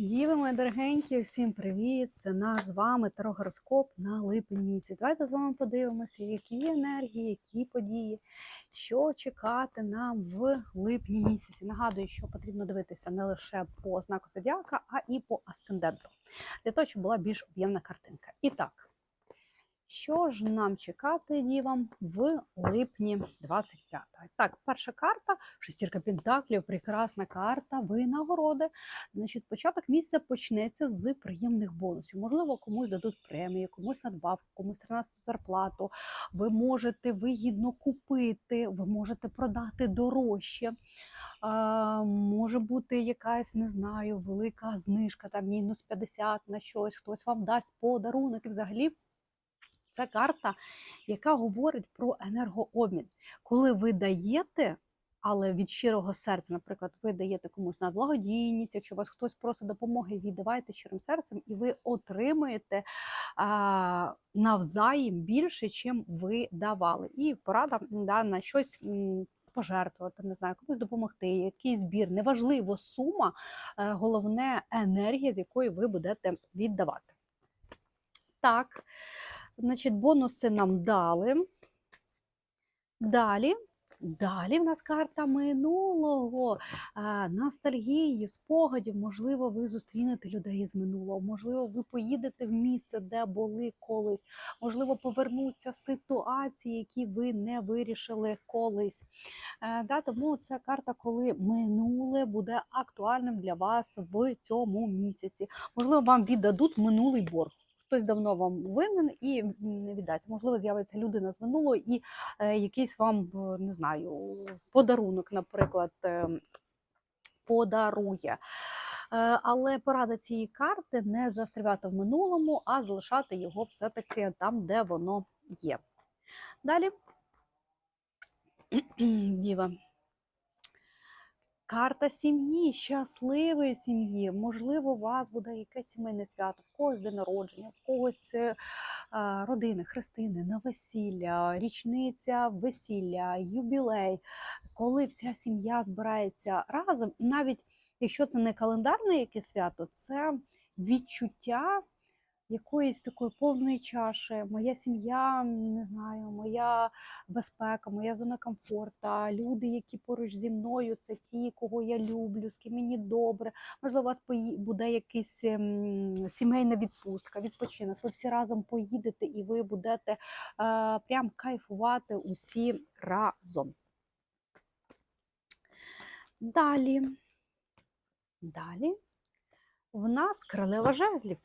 Діви, мої дорогенькі, всім привіт! Це наш з вами тарогороскоп на липень місяць. Давайте з вами подивимося, які енергії, які події, що чекати нам в липні місяці. Нагадую, що потрібно дивитися не лише по знаку зодіака, а і по асценденту, для того, щоб була більш об'ємна картинка. І так. Що ж нам чекати дівам в липні 25 го Так, перша карта, шестірка пентаклів, прекрасна карта, винагороди. Значить, початок місяця почнеться з приємних бонусів. Можливо, комусь дадуть премію, комусь надбавку, комусь 13 зарплату. Ви можете вигідно купити, ви можете продати дорожче. А, може бути якась, не знаю, велика знижка, там мінус 50 на щось, хтось вам дасть подарунок і взагалі. Це карта, яка говорить про енергообмін. Коли ви даєте, але від щирого серця, наприклад, ви даєте комусь на благодійність, якщо вас хтось просить допомоги, віддавайте щирим серцем, і ви отримуєте а, навзаєм більше, чим ви давали. І порада да, на щось. Пожертвувати, не знаю, комусь допомогти, якийсь збір. Неважливо сума, е, головне енергія, з якої ви будете віддавати. Так. Значить, бонуси нам дали. Далі. Далі в нас карта минулого, ностальгії, спогадів. Можливо, ви зустрінете людей з минулого, можливо, ви поїдете в місце, де були колись, можливо, повернуться ситуації, які ви не вирішили колись. Е, да, Тому це карта, коли минуле буде актуальним для вас в цьому місяці. Можливо, вам віддадуть минулий борг хтось давно вам винен і не віддається. Можливо, з'явиться людина з минулого і е, якийсь вам не знаю подарунок, наприклад, е, подарує. Е, але порада цієї карти не застрівати в минулому, а залишати його все-таки там, де воно є. Далі діва. Карта сім'ї, щасливої сім'ї. Можливо, у вас буде якесь сімейне свято, в когось день народження, в когось е, родини, хрестини, на весілля, річниця весілля, юбілей, коли вся сім'я збирається разом, і навіть якщо це не календарне якесь свято, це відчуття якоїсь такої повної чаші, моя сім'я, не знаю, моя безпека, моя зона комфорту, люди, які поруч зі мною, це ті, кого я люблю, з ким мені добре. Можливо, у вас буде якась ем, сімейна відпустка, відпочинок. Ви всі разом поїдете і ви будете е, прям кайфувати усі разом. Далі. Далі. В нас королева жезлів.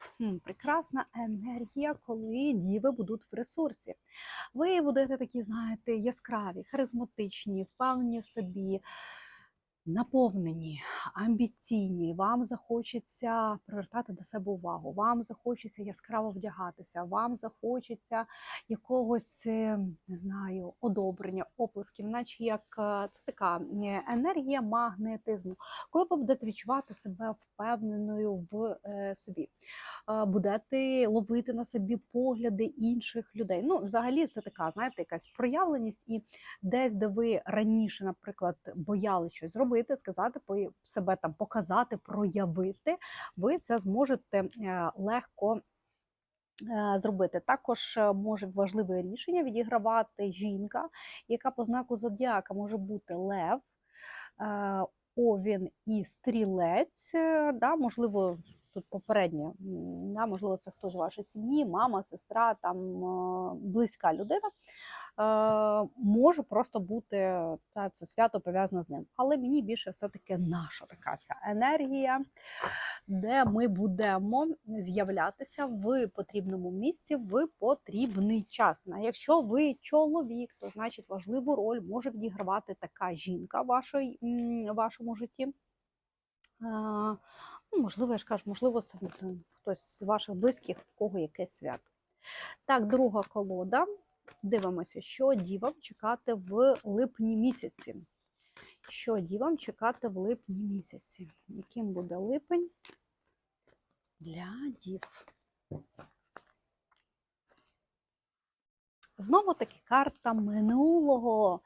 Прекрасна енергія, коли діви будуть в ресурсі. Ви будете такі, знаєте, яскраві, харизматичні, впевнені собі наповнені, амбіційні, вам захочеться привертати до себе увагу, вам захочеться яскраво вдягатися, вам захочеться якогось, е, не знаю, одобрення, оплесків, наче як е, це така е, енергія магнетизму. Коли ви будете відчувати себе впевненою в собі, будете ловити на собі погляди інших людей. Ну, взагалі, це така, знаєте, якась проявленість, і десь, де ви раніше, наприклад, бояли щось зробити робити, сказати себе там, показати, проявити, ви це зможете е, легко. Е, зробити також е, може важливе рішення відігравати жінка, яка по знаку зодіака може бути лев, овін і стрілець. Да, Можливо, тут попереднє, да, можливо, це хтось з вашої сім'ї, мама, сестра, там близька людина. Е, може просто бути та це свято пов'язане з ним. Але мені більше все-таки наша така ця енергія, де ми будемо з'являтися в потрібному місці в потрібний час. А якщо ви чоловік, то значить важливу роль може відігравати така жінка в вашому житті. Е, ну, Можливо, я ж кажу, можливо, це хтось з ваших близьких, в кого якесь свято. Так, друга колода. Дивимося, що дівам чекати в липні місяці. Що дівам чекати в липні місяці? Яким буде липень для дів? Знову таки карта минулого.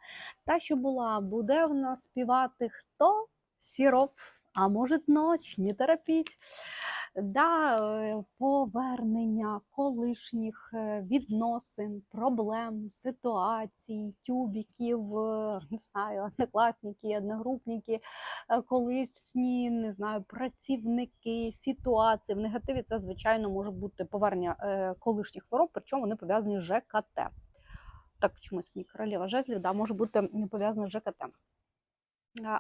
Та, що була, буде в нас співати хто? Сіров. а може ночь, не торопіть. Да, е, повернення колишніх е, відносин, проблем, ситуацій, тюбіків, е, не знаю, однокласники, одногрупники, колишні, не знаю, працівники, ситуації. В негативі це, звичайно, може бути повернення колишніх хвороб, причому вони пов'язані з ЖКТ. Так, чомусь мені королева жезлів, да, може бути пов'язана з ЖКТ.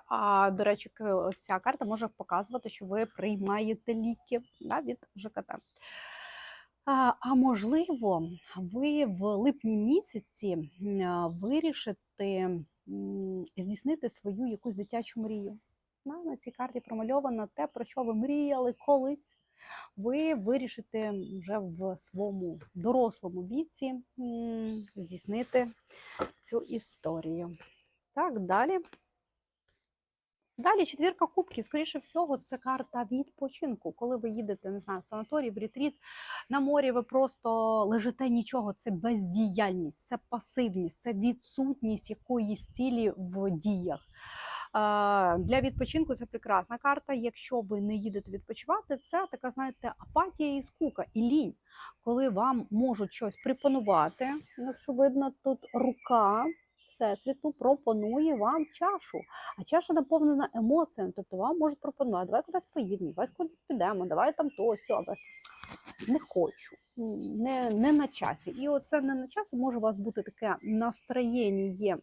А, до речі, ця карта може показувати, що ви приймаєте ліки да, від ЖКТ. А можливо, ви в липні місяці вирішите здійснити свою якусь дитячу мрію. На цій карті промальовано те, про що ви мріяли колись. Ви вирішите вже в своєму дорослому віці здійснити цю історію. Так, далі. Далі четвірка кубків, скоріше всього, це карта відпочинку. Коли ви їдете, не знаю, в санаторій, в ретріт, на морі, ви просто лежите нічого. Це бездіяльність, це пасивність, це відсутність якоїсь цілі в діях. Для відпочинку це прекрасна карта. Якщо ви не їдете відпочивати, це така, знаєте, апатія і скука, і лінь, коли вам можуть щось припонувати. Якщо видно, тут рука Всесвіту пропонує вам чашу. А чаша наповнена емоціями, тобто вам можуть пропонувати, давай кудись поїдемо, давай кудись підемо, давай там то, сьо. Не хочу, не, не на часі. І оце не на часі може у вас бути таке настроєння,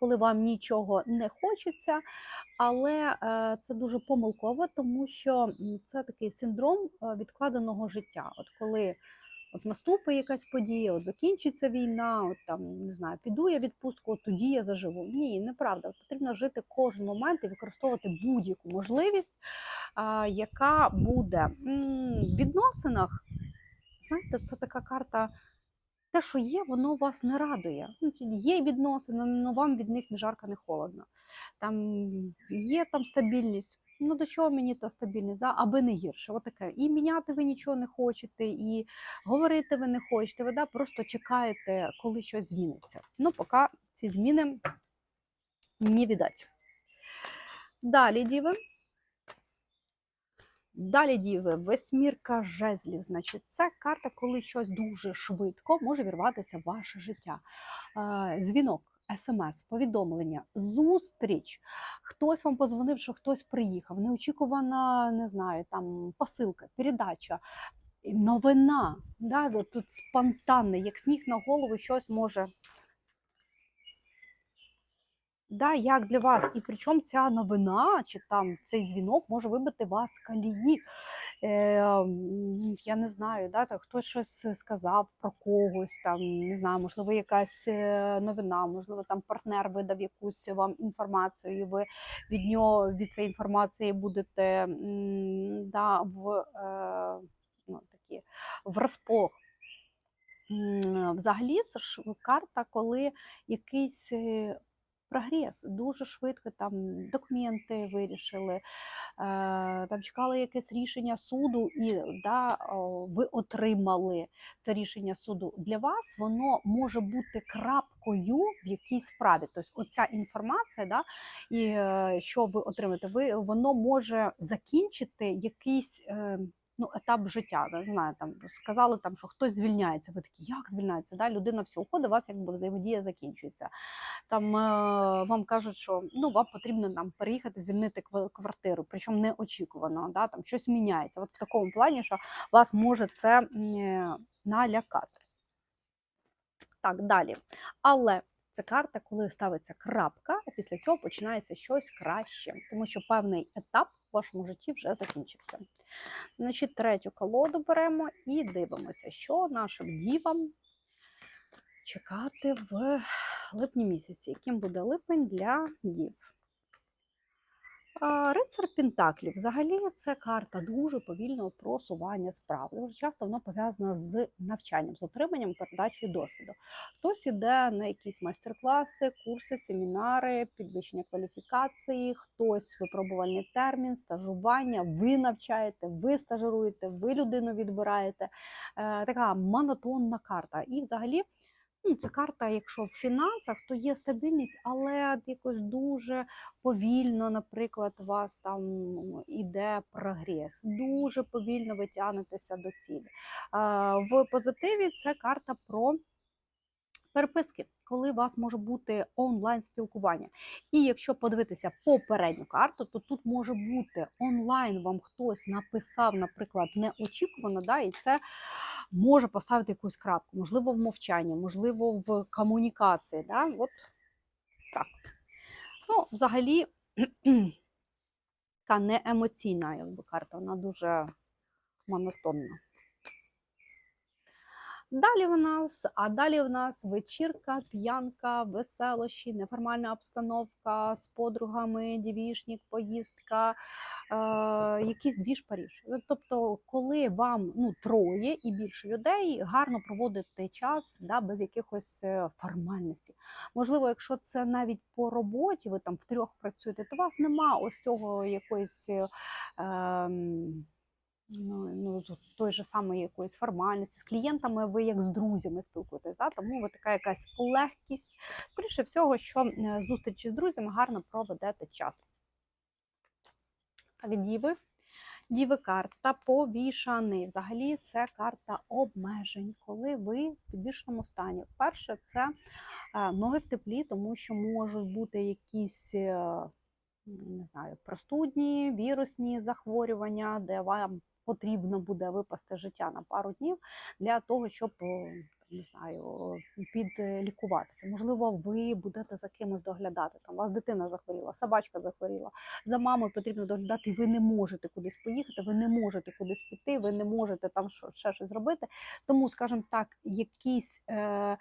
коли вам нічого не хочеться, але е, це дуже помилково, тому що це такий синдром е, відкладеного життя. От коли От наступить якась подія, от закінчиться війна, от там не знаю, піду я відпустку, от тоді я заживу. Ні, неправда. Потрібно жити кожен момент і використовувати будь-яку можливість, а, яка буде в відносинах. Знаєте, це така карта. Те, що є, воно вас не радує. Ну, Є відносини, але вам від них не жарко, не холодно. Там є там стабільність. Ну до чого мені та стабільність, да? аби не гірше. Отаке. І міняти ви нічого не хочете, і говорити ви не хочете. Ви да? просто чекаєте, коли щось зміниться. Ну, поки ці зміни не віддать. Далі, діви. Далі діви, восьмірка жезлів. Значить, це карта, коли щось дуже швидко може вірватися в ваше життя. Е, Дзвінок, смс, повідомлення, зустріч. Хтось вам позвонив, що хтось приїхав. Неочікувана, не знаю, там посилка, передача. Новина, да, тут спонтанне, як сніг на голову, щось може да, як для вас. І причому ця новина чи там цей дзвінок може вибити вас з колії. Е, я не знаю, да, так, хтось щось сказав про когось, там, не знаю, можливо, якась е, новина, можливо, там партнер видав якусь вам інформацію, і ви від нього, від цієї інформації будете да, в, е, ну, такі, в розпох. Взагалі, це ж карта, коли якийсь е, прогрес дуже швидко там документи вирішили, е, там чекали якесь рішення суду, і да, ви отримали це рішення суду. Для вас воно може бути крапкою в якійсь справі. Тобто, оця інформація, да, і е, що ви отримаєте, ви воно може закінчити якийсь. Ну, етап життя, не знаю, там сказали там, що хтось звільняється. Ви такі, як звільняється? Да? Людина все уходить, у вас якби взаємодія закінчується. Там е, вам кажуть, що ну вам потрібно там переїхати, звільнити квартиру, причому неочікувано, да? там щось міняється. От в такому плані, що вас може це налякати. Так, далі. Але це карта, коли ставиться крапка, а після цього починається щось краще, тому що певний етап в вашому житті вже закінчився. Значить, третю колоду беремо і дивимося, що нашим дівам чекати в липні місяці. Яким буде липень для дів? Рицар Пентаклів. Взагалі це карта дуже повільного просування справ. Дуже часто воно пов'язано з навчанням, з отриманням передачею досвіду. Хтось іде на якісь майстер-класи, курси, семінари, підвищення кваліфікації, хтось випробувальний термін, стажування, ви навчаєте, ви стажируєте, ви людину відбираєте. Е, така монотонна карта. І взагалі Ну, це карта, якщо в фінансах, то є стабільність, але якось дуже повільно, наприклад, у вас там ну, іде прогрес. Дуже повільно ви тягнетеся до цілі. В позитиві це карта про переписки, коли у вас може бути онлайн спілкування. І якщо подивитися попередню карту, то тут може бути онлайн вам хтось написав, наприклад, неочікувано, да, і це може поставити якусь крапку, можливо, в мовчанні, можливо, в комунікації. Да? От так. Ну, взагалі, така не емоційна якби, карта, вона дуже монотонна. Далі в нас, а далі в нас вечірка, п'янка, веселощі, неформальна обстановка з подругами, дівішник, поїздка, е, якийсь двіж Паріж. Тобто, коли вам ну, троє і більше людей, гарно проводити час да, без якихось е, формальностей. Можливо, якщо це навіть по роботі, ви там втрьох працюєте, то у вас нема ось цього якоїсь. Е, ем, Ну, той же самої якоїсь формальності. З клієнтами ви як з друзями спілкуєтесь, да? тому ви така якась легкість. Скоріше всього, що е, зустрічі з друзями гарно проведете час. Так, діви. Діви карта повішаний. Взагалі це карта обмежень, коли ви в підвішеному стані. Перше, це е, ноги в теплі, тому що можуть бути якісь. е, Не знаю, простудні, вірусні захворювання, де вам потрібно буде випасти життя на пару днів для того, щоб не знаю, підлікуватися. Можливо, ви будете за кимось доглядати. Там у вас дитина захворіла, собачка захворіла. За мамою потрібно доглядати, і ви не можете кудись поїхати, ви не можете кудись піти, ви не можете там що- ще щось зробити. Тому, скажімо так, якийсь е,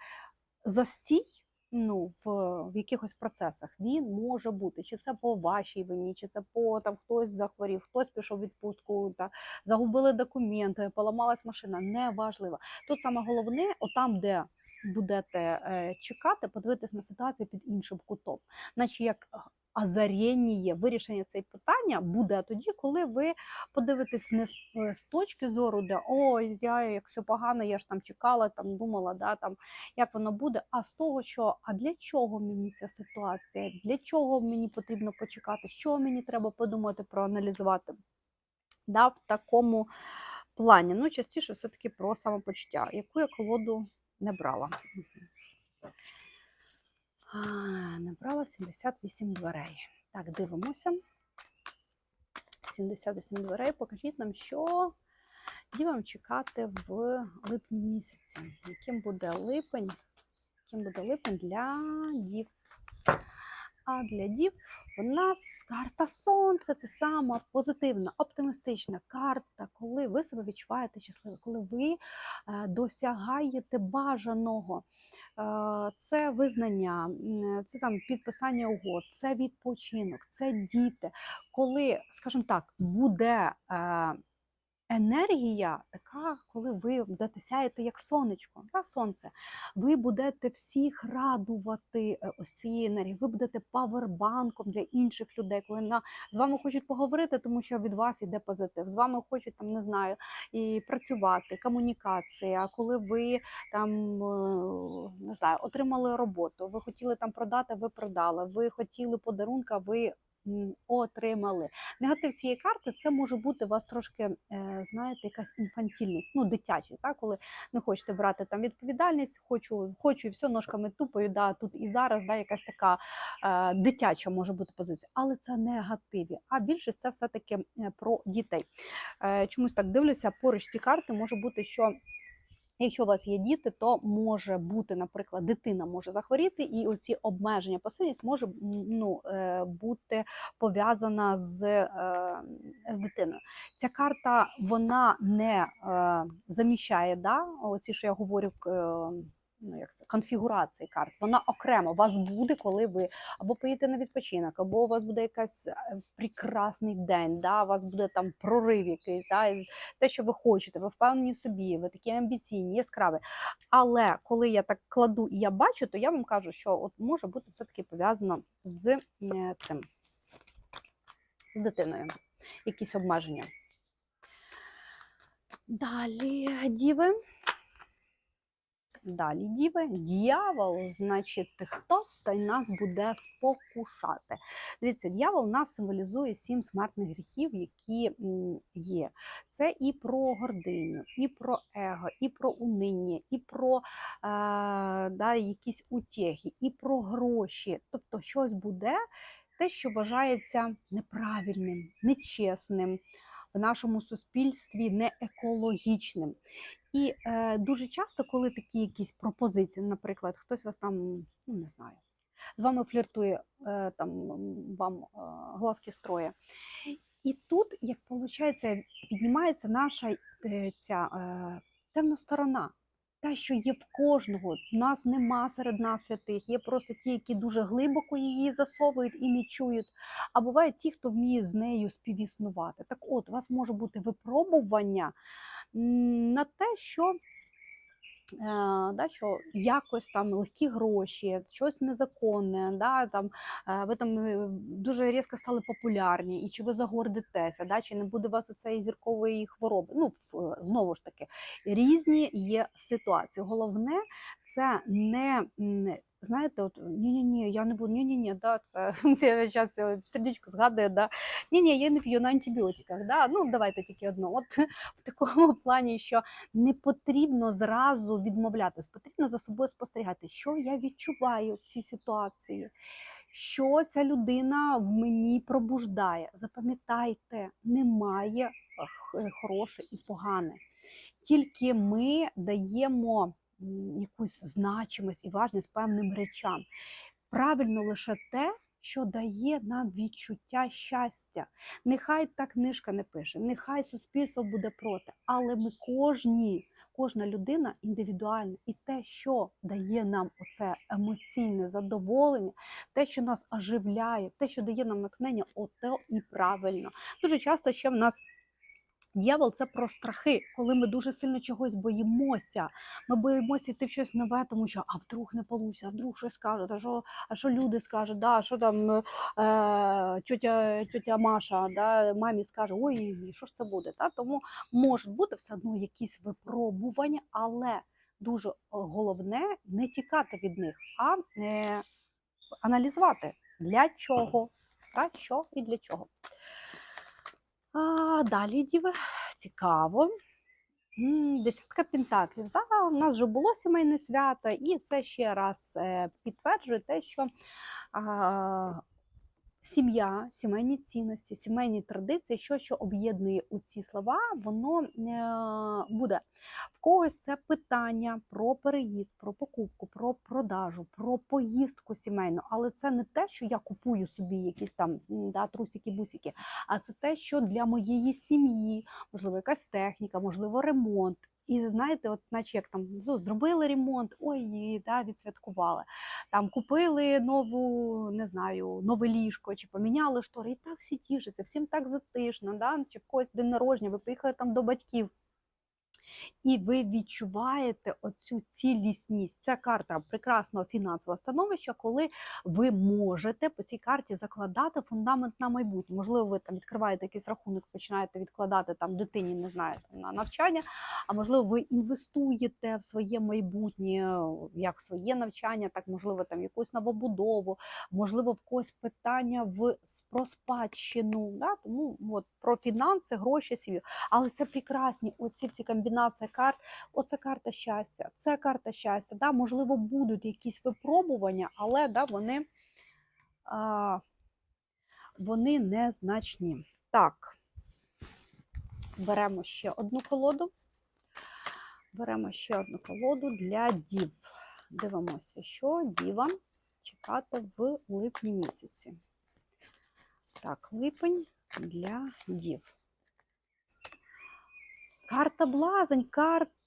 застій. Ну, в, в якихось процесах він може бути, чи це по вашій вині, чи це по там хтось захворів, хтось пішов в відпустку, та загубили документи, поламалась машина. Неважливо. Тут саме головне, отам, де будете е, чекати, подивитись на ситуацію під іншим кутом, наче як озарєння, вирішення цього питання буде. Тоді, коли ви подивитесь не е, з точки зору, де ой, я як все погано, я ж там чекала, там думала, да, там як воно буде, а з того, що а для чого мені ця ситуація, для чого мені потрібно почекати, що мені треба подумати, проаналізувати? Да, в такому плані. Ну, частіше все-таки про самопочуття, яку я колоду не брала. Мгм. А, не 78 дверей. Так, дивимося. 78 дверей. Покажіть нам, що дівам чекати в липні місяці. Яким буде липень? Яким буде липень для дів? А для дів в нас карта сонця це сама позитивна, оптимістична карта, коли ви себе відчуваєте щасливо, коли ви е, досягаєте бажаного. Е, Це визнання, це там підписання угод, це відпочинок, це діти. Коли, скажімо так, буде е, енергія така, коли ви будете сяяти як сонечко, да, сонце, ви будете всіх радувати е, ось цією енергією, ви будете павербанком для інших людей, коли на, з вами хочуть поговорити, тому що від вас йде позитив. З вами хочуть там, не знаю, і працювати, комунікація, коли ви там е, не знаю, отримали роботу, ви хотіли там продати, ви продали, ви хотіли подарунка, ви отримали. Негатив цієї карти це може бути у вас трошки, е, знаєте, якась інфантільність, ну, дитячість, так? коли не хочете брати там відповідальність, хочу, хочу і все ножками тупою, да, тут і зараз да, якась така е, дитяча може бути позиція, але це негативі. А більшість це все-таки е, про дітей. Е, чомусь так дивлюся, поруч ці карти може бути, що. Якщо у вас є діти, то може бути, наприклад, дитина може захворіти, і оці обмеження пасивність може ну, е, бути пов'язана з, е, з дитиною. Ця карта вона не е, заміщає да, оці, що я говорю, ну, як це, конфігурації карт. Вона окремо вас буде, коли ви або поїдете на відпочинок, або у вас буде якийсь е, прекрасний день, да, у вас буде там прорив якийсь, да, те, що ви хочете, ви впевнені собі, ви такі амбіційні, яскраві. Але коли я так кладу і я бачу, то я вам кажу, що от може бути все-таки пов'язано з е, цим, з дитиною, якісь обмеження. Далі, діви. Далі діви, дьявол, значить, хтось та нас буде спокушати. Дивіться, дьявол нас символізує сім смертних гріхів, які є. Це і про гординю, і про его, і про униння, і про е, да, якісь утєхи, і про гроші. Тобто щось буде, те, що вважається неправильним, нечесним. В нашому суспільстві не екологічним. І е, дуже часто, коли такі якісь пропозиції, наприклад, хтось вас там, ну не знаю, з вами фліртує, е, там вам е, глазки строє. І тут, як виходить, піднімається наша е, ця е, темна сторона. Та, що є в кожного, нас нема серед нас святих, є просто ті, які дуже глибоко її засовують і не чують. А бувають ті, хто вміє з нею співіснувати. Так от, у вас може бути випробування на те, що, да, що якось там легкі гроші, щось незаконне, да, там, е, ви там е, дуже різко стали популярні, і чи ви загордитеся, да, чи не буде у вас цієї зіркової хвороби. Ну, знову ж таки, різні є ситуації. Головне це не. Знаєте, от ні-ні-ні, я не буду, ні-ні-ні, да, це я зараз сердечко згадує, да. Ні-ні, я не п'ю на антибіотиках. Да? Ну, давайте тільки одно. От в такому плані, що не потрібно зразу відмовлятись, потрібно за собою спостерігати, що я відчуваю в цій ситуації, що ця людина в мені пробуждає. Запам'ятайте, немає е, хороше і погане. Тільки ми даємо якусь значимость і важність певним речам. Правильно лише те, що дає нам відчуття щастя. Нехай та книжка не пише, нехай суспільство буде проти, але ми кожні, кожна людина індивідуальна, і те, що дає нам оце емоційне задоволення, те, що нас оживляє, те, що дає нам натхнення, ото і правильно. Дуже часто ще в нас. Дьявол це про страхи, коли ми дуже сильно чогось боїмося. Ми боїмося йти в щось нове, тому що а вдруг не вийде, а вдруг щось скажуть, а що, а що люди скажуть, да, що там е, тьотя, тьотя Маша да, мамі скаже, ой, що ж це буде. Та? Тому можуть бути все одно якісь випробування, але дуже головне не тікати від них, а е, аналізувати для чого, та, що і для чого. А, далі, діви, цікаво. Десятка пентаклів. Зараз у нас вже було сімейне свято, і це ще раз е, підтверджує те, що сім'я, сімейні цінності, сімейні традиції, що, що об'єднує у ці слова, воно е, буде. В когось це питання про переїзд, про покупку, про продажу, про поїздку сімейну. Але це не те, що я купую собі якісь там да, трусики-бусики, а це те, що для моєї сім'ї, можливо, якась техніка, можливо, ремонт. І знаєте, от наче як там зробили ремонт, ой, да, відсвяткували. Там купили нову, не знаю, нове ліжко, чи поміняли штори, і так всі тішаться, всім так затишно, да? чи в когось день народження, ви поїхали там до батьків. І ви відчуваєте оцю цілісність. Ця карта прекрасного фінансового становища, коли ви можете по цій карті закладати фундамент на майбутнє. Можливо, ви там відкриваєте якийсь рахунок, починаєте відкладати там дитині, не знаю, на навчання, а можливо, ви інвестуєте в своє майбутнє, як в своє навчання, так можливо, там якусь новобудову, можливо, в когось питання в про спадщину. Да? Тому от, про фінанси, гроші, сім'ю. Але це прекрасні оці всі комбінації карт. Оце карта щастя, це карта щастя. Да? Можливо, будуть якісь випробування, але да, вони, а, вони незначні. Так, беремо ще одну колоду. Беремо ще одну колоду для дів. Дивимося, що дівам чекати в липні місяці. Так, липень для дів. Карта блазень, карта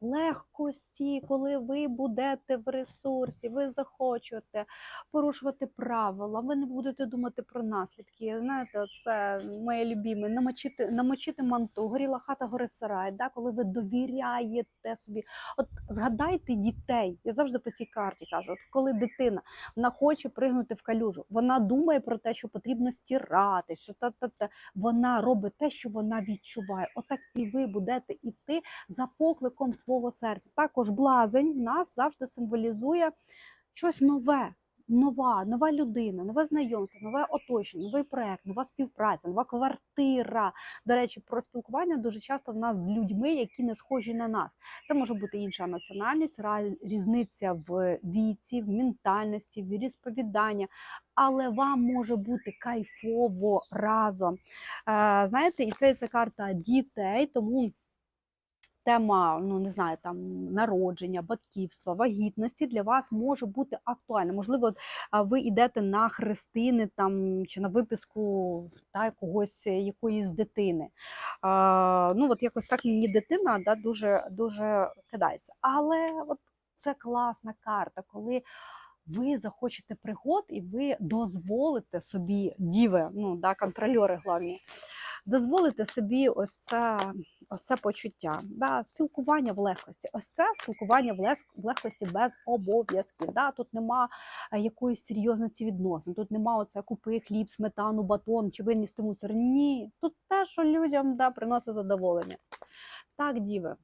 легкості, коли ви будете в ресурсі, ви захочете порушувати правила, ви не будете думати про наслідки. Знаєте, це моє любіме, намочити, намочити манту, горіла хата, гори сарай, да? коли ви довіряєте собі. От згадайте дітей. Я завжди по цій карті кажу, от коли дитина вона хоче пригнути в калюжу, вона думає про те, що потрібно стирати, що та-та-та. Вона робить те, що вона відчуває. Отак і ви будете йти за покликом. Покликом свого серця. Також блазень нас завжди символізує щось нове. Нова, нова людина, нове знайомство, нове оточення, новий проект, нова співпраця, нова квартира. До речі, про спілкування дуже часто в нас з людьми, які не схожі на нас. Це може бути інша національність, різниця в віці, в ментальності, в віросповідання, але вам може бути кайфово разом. Е, знаєте, і це, це карта дітей, тому. Тема, ну не знаю, там народження, батьківства, вагітності для вас може бути актуальна. Можливо, ви йдете на хрестини там чи на виписку та, когось е, якоїсь дитини. А, ну, от якось так мені дитина да, дуже, дуже кидається. Але от це класна карта, коли ви захочете пригод і ви дозволите собі, діви, ну да, контрольори головні, дозволите собі ось це, ось це почуття, да, спілкування в легкості. Ось це спілкування в, легкості без обов'язків. Да. Тут нема е, якоїсь серйозності відносин, тут нема оце купи хліб, сметану, батон чи винести мусор. Ні, тут те, що людям да, приносить задоволення. Так, діви.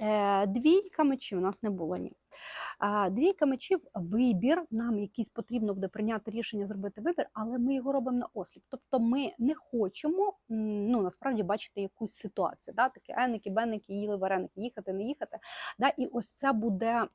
Е, Двійка мечів у нас не було ні. Двійка мечів вибір. Нам якийсь потрібно буде прийняти рішення зробити вибір, але ми його робимо на осліп. Тобто ми не хочемо ну, насправді бачити якусь ситуацію. Да? Такі еники, беники, їли вареники, їхати, не їхати. Да? І ось це буде.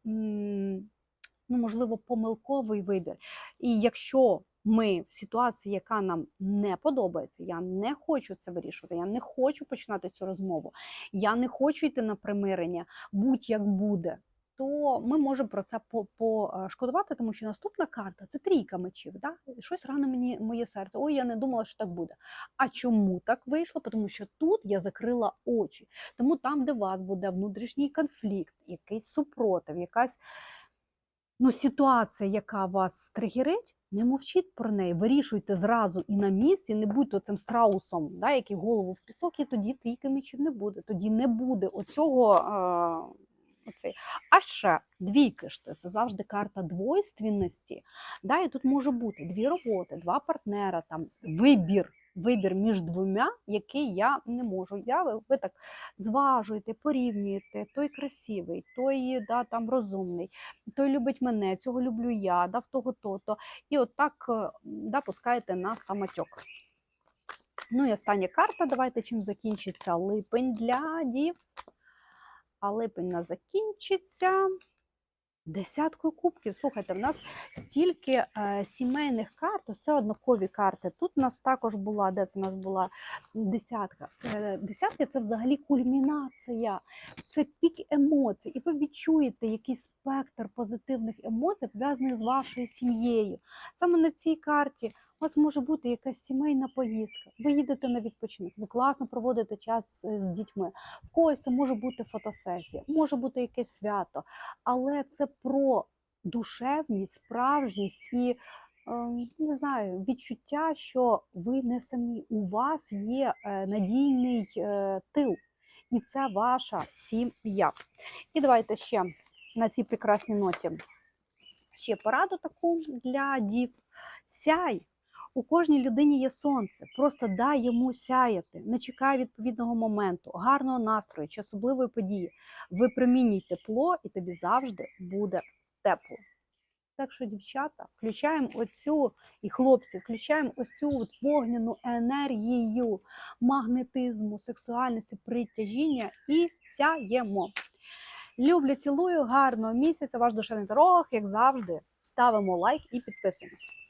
Ну, можливо, помилковий вибір. І якщо ми в ситуації, яка нам не подобається, я не хочу це вирішувати, я не хочу починати цю розмову, я не хочу йти на примирення, будь-як буде, то ми можемо про це по- пошкодувати, тому що наступна карта це трійка мечів. Да? Щось рано мені моє серце. Ой, я не думала, що так буде. А чому так вийшло? Тому що тут я закрила очі. Тому там, де у вас буде внутрішній конфлікт, якийсь супротив, якась ну, ситуація, яка вас тригерить, не мовчіть про неї, вирішуйте зразу і на місці, не будьте цим страусом, да, який голову в пісок, і тоді трійки мечів не буде. Тоді не буде оцього. Е- Оцей. А ще двійки ж це завжди карта двойственності. Да, і тут може бути дві роботи, два партнера, там вибір, вибір між двома, який я не можу. Я, ви, так зважуєте, порівнюєте, той красивий, той да, там розумний, той любить мене, цього люблю я, да, в того то-то. І от так е, да, пускаєте на самотьок. Ну і остання карта. Давайте чим закінчиться липень для дів. А липень закінчиться десяткою кубків. Слухайте, в нас стільки е, сімейних карт, це однакові карти. Тут у нас також була, де це у нас була десятка. Е, десятки це взагалі кульмінація, це пік емоцій. І ви відчуєте якийсь спектр позитивних емоцій, пов'язаних з вашою сім'єю. Саме на цій карті у вас може бути якась сімейна поїздка. Ви їдете на відпочинок, ви класно проводите час з- дітьми. В когось це може бути фотосесія, може бути якесь свято, але це про душевність, справжність і ем, не знаю, відчуття, що ви не самі. У вас є е, надійний е, тил, і це ваша сім'я. І давайте ще на цій прекрасній ноті ще пораду таку для дів. Сяй! У кожній людині є сонце. Просто дай йому сяяти. Не чекай відповідного моменту, гарного настрою чи особливої події. Випромінюй тепло, і тобі завжди буде тепло. Так що, дівчата, включаємо оцю, і хлопці, включаємо ось цю вогняну енергію магнетизму, сексуальності, притяжіння і сяємо. Люблю, цілую, гарного місяця, ваш душевний таролог, як завжди. Ставимо лайк і підписуємось.